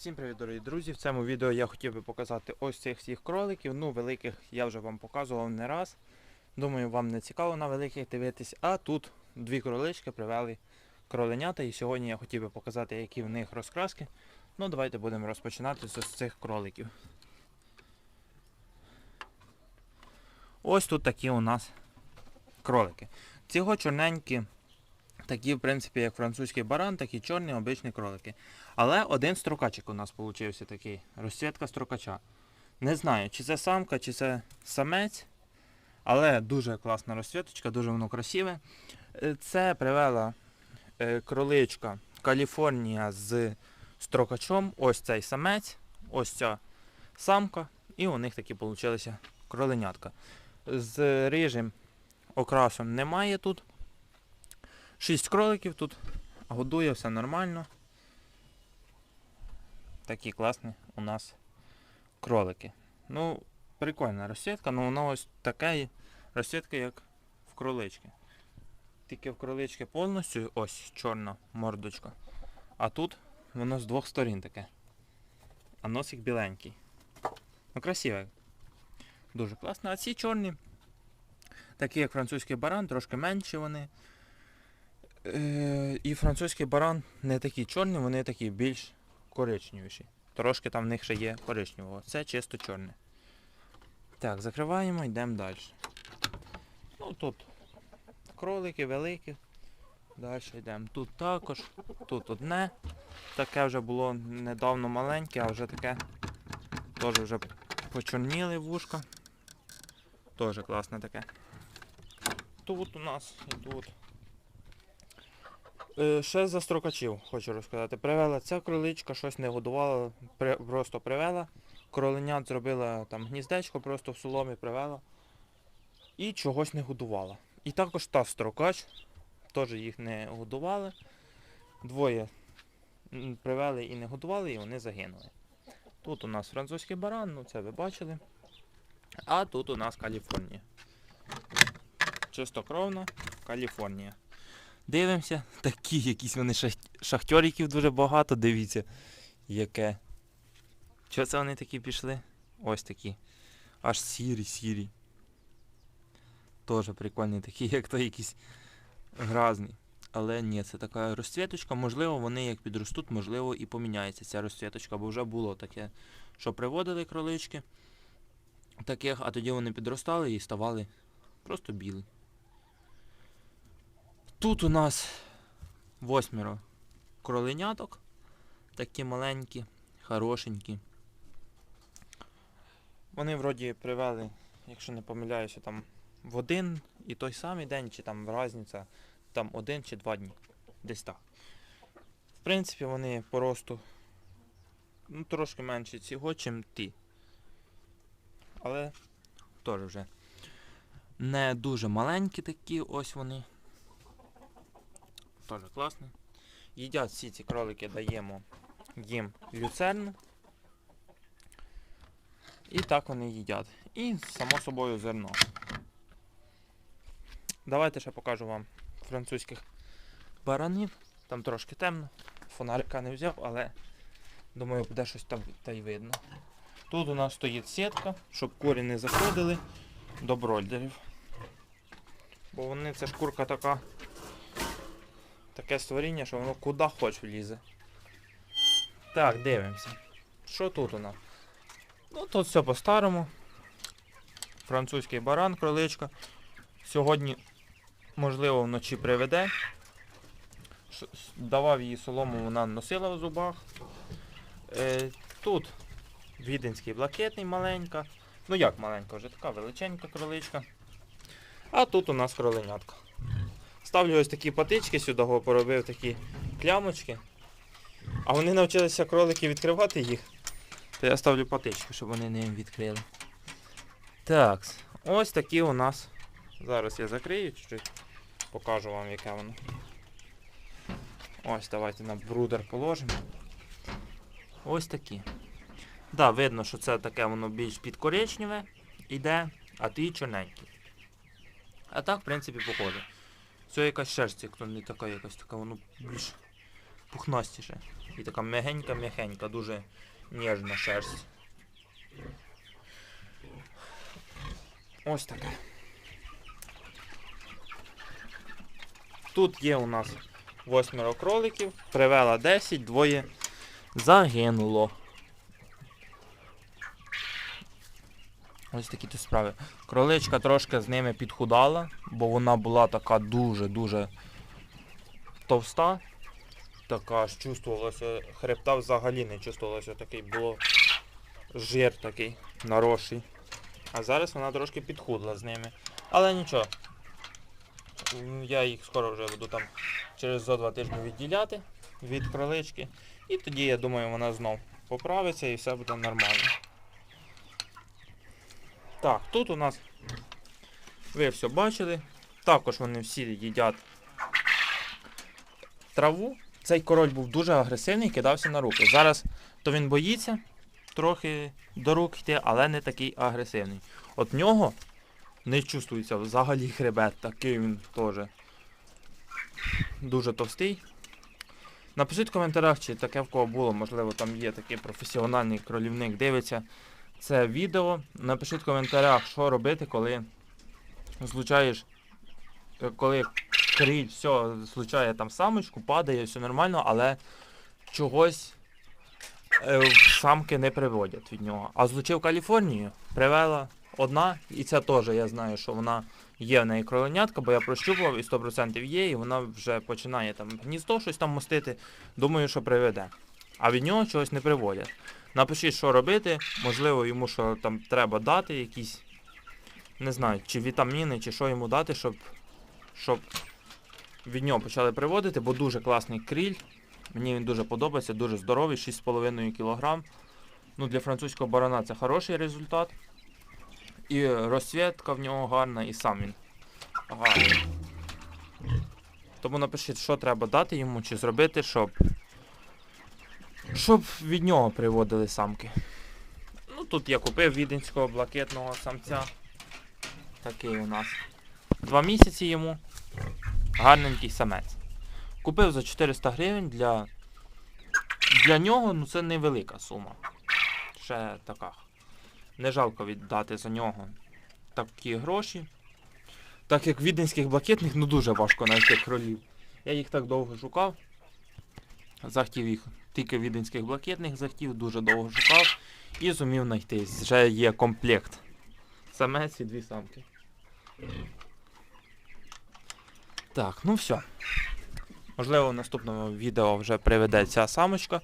Всім привіт, дорогі друзі! В цьому відео я хотів би показати ось цих всіх кроликів. Ну, великих я вже вам показував не раз. Думаю, вам не цікаво на великих дивитись. А тут дві кролички привели кроленята. І сьогодні я хотів би показати, які в них розкраски. Ну, давайте будемо розпочинати з цих кроликів. Ось тут такі у нас кролики. Цього чорненькі, такі, в принципі, як французький баран, такі чорні обичні кролики. Але один строкачик у нас получився такий. Розцвітка строкача. Не знаю, чи це самка, чи це самець. Але дуже класна розцвіточка, дуже воно красиве. Е, Це привела е, кроличка Каліфорнія з строкачом. Ось цей самець, ось ця самка. І у них такі получилися кроленятка. З рижим окрасом немає тут. Шість кроликів тут. Годує все нормально. Такі класні у нас кролики. Ну, прикольна розсвітка, але вона ось така розсвітка, як в кролички. Тільки в кролички повністю ось чорна мордочка. А тут воно з двох сторін таке. А носик біленький. Ну, красиве. Дуже класно. А ці чорні, такі як французький баран, трошки менші вони. Е, і французький баран не такі чорні, вони такі більш коричневіші. Трошки там в них ще є коричневого. Це чисто чорне. Так, закриваємо, йдемо далі. Ну тут кролики великі. Далі йдемо. Тут також, тут одне. Таке вже було недавно маленьке, а вже таке теж вже почорніли вушка. Теж класне таке. Тут у нас і тут. Е, Ще за строкачів хочу розказати. Привела ця кроличка, щось не годувала, при, просто привела. Кроленят зробила там гніздечко, просто в соломі привела. І чогось не годувала. І також та строкач, теж їх не годували. Двоє привели і не годували, і вони загинули. Тут у нас французький баран, ну це ви бачили. А тут у нас Каліфорнія. Чистокровна Каліфорнія. Дивимося, такі якісь вони шах- шахтьориків дуже багато, дивіться, яке. Чого це вони такі пішли? Ось такі. Аж сірі, сірі. Теж прикольні такі, як то якісь гразні. Але ні, це така розцвіточка. Можливо, вони як підростуть, можливо, і поміняється ця розцвіточка, бо вже було таке, що приводили кролички таких, а тоді вони підростали і ставали просто білі. Тут у нас восьмеро кроленяток. Такі маленькі, хорошенькі. Вони вроді привели, якщо не помиляюся, там в один і той самий день, чи там в різниця, там один чи два дні. Десь так. В принципі, вони по росту ну, трошки менші цього, чим ті. Але теж вже не дуже маленькі такі, ось вони. Теж класно. Їдять всі ці кролики, даємо їм люцерну. І так вони їдять. І само собою зерно. Давайте ще покажу вам французьких баранів. Там трошки темно. Фонарика не взяв, але думаю, буде щось там та й видно. Тут у нас стоїть сітка, щоб курі не заходили до брольдерів. Бо вони, це шкурка така таке створіння, що воно куди хоч влізе. Так, дивимося. Що тут у нас? Ну тут все по-старому. Французький баран, кроличка. Сьогодні, можливо, вночі приведе. Давав їй солому, вона носила в зубах. Е, тут віденський блакитний маленька. Ну як маленька, вже така величенька кроличка. А тут у нас кроленятка. Ставлю ось такі патички сюди, поробив такі плямочки. А вони навчилися кролики відкривати їх. То я ставлю патички, щоб вони не відкрили. Так, ось такі у нас. Зараз я закрию чуть-чуть. Покажу вам, яке воно. Ось, давайте на брудер положимо. Ось такі. Да, видно, що це таке воно більш підкоричневе іде, а ті чорненькі. А так, в принципі, похоже. Це якась шерсть, як то не така якась така, воно більш пухнастіше. І така м'ягенька-м'ягенька, дуже ніжна шерсть. Ось таке. Тут є у нас восьмеро кроликів, привела 10, двоє загинуло. Ось такі тут справи. Кроличка трошки з ними підхудала, бо вона була така дуже-дуже товста. Така аж чувствувалося, хребта взагалі не чувствувалося, такий було жир такий наросший. А зараз вона трошки підхудла з ними. Але нічого. Я їх скоро вже буду там через зо два тижні відділяти від кролички. І тоді, я думаю, вона знов поправиться і все буде нормально. Так, тут у нас ви все бачили. Також вони всі їдять траву. Цей король був дуже агресивний, кидався на руки. Зараз то він боїться трохи до рук йти, але не такий агресивний. От нього не чувствується взагалі хребет, такий він теж дуже товстий. Напишіть в коментарях, чи таке в кого було, можливо, там є такий професіональний кролівник, дивиться це відео. Напишіть в коментарях, що робити, коли злучаєш, коли криль, все, злучає там самочку, падає, все нормально, але чогось е, самки не приводять від нього. А злучив Каліфорнію, привела одна, і це теж я знаю, що вона є в неї кроленятка, бо я прощупував і 100% є, і вона вже починає там гніздо щось там мостити. Думаю, що приведе. А від нього чогось не приводять. Напишіть, що робити. Можливо, йому що там треба дати, якісь, не знаю, чи вітаміни, чи що йому дати, щоб, щоб від нього почали приводити, бо дуже класний кріль. Мені він дуже подобається, дуже здоровий, 6,5 кг. Ну, для французького барана це хороший результат. І розцвітка в нього гарна, і сам він гарний. Тому напишіть, що треба дати йому, чи зробити, щоб щоб від нього приводили самки. Ну тут я купив віденського блакитного самця. Такий у нас. Два місяці йому. Гарненький самець. Купив за 400 гривень для. Для нього ну це невелика сума. Ще така. Не жалко віддати за нього такі гроші. Так як віденських блакитних, ну дуже важко знайти кролів. Я їх так довго шукав. Захотів їх тільки віденських блакитних захотів, дуже довго шукав і зумів знайти. Вже є комплект. Самець і дві самки. Так, ну все. Можливо, в наступному відео вже приведе ця самочка.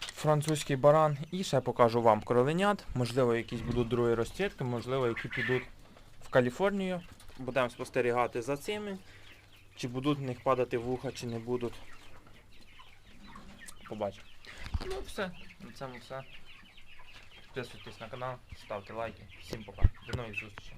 Французький баран. І ще покажу вам кроленят. Можливо, якісь будуть другі розцвітки, можливо, які підуть в Каліфорнію. Будемо спостерігати за цими. Чи будуть в них падати вуха, чи не будуть. Побачимо. Ну все, на цьому все. Підписуйтесь на канал, ставте лайки. Всім пока. До нових зустрічей.